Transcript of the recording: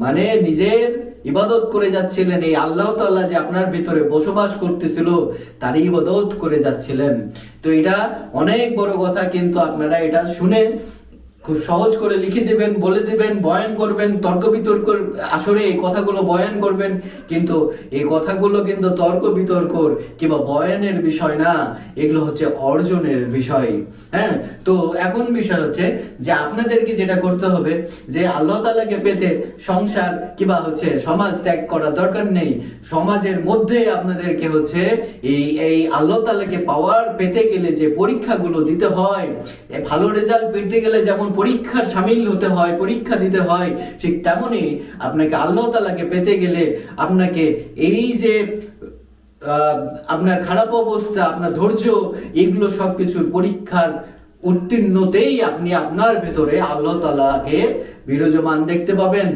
মানে নিজের ইবাদত করে যাচ্ছিলেন। এই আল্লাহ তাল্লাহ যে আপনার ভিতরে বসবাস করতেছিল তার ইবাদত করে যাচ্ছিলেন। তো এটা অনেক বড় কথা, কিন্তু আপনারা এটা শুনে খুব সহজ করে লিখে দিবেন, বলে দিবেন, বয়ান করবেন, তর্ক বিতর্ক, আসরে এই কথাগুলো বয়ান করবেন, কিন্তু এই কথাগুলো কিন্তু তর্ক বিতর্কর কিংবা বয়ানের বিষয় না, এগুলো হচ্ছে অর্জনের বিষয় হ্যাঁ? তো এখন বিষয় হচ্ছে যে আপনাদেরকে যেটা করতে হবে, যে আল্লাহ তাআলাকে পেতে সংসার কিংবা হচ্ছে সমাজ ত্যাগ করার দরকার নেই, সমাজের মধ্যে আপনাদেরকে হচ্ছে এই এই আল্লাহ তালাকে পাওয়ার পেতে গেলে যে পরীক্ষাগুলো দিতে হয় ভালো রেজাল্ট পেতে গেলে যেমন পরীক্ষার সামিল হতে হয়, পরীক্ষা দিতে হয়, ঠিক তেমনই আপনাকে আল্লাহ তালাকে পেতে গেলে আপনাকে এই যে আপনার খারাপ অবস্থা, আপনার ধৈর্য, এগুলো সব কিছুর পরীক্ষার উত্তীর্ণতেই আপনি আপনার ভেতরে আল্লাহ তালাকে বিরাজমান দেখতে পাবেন।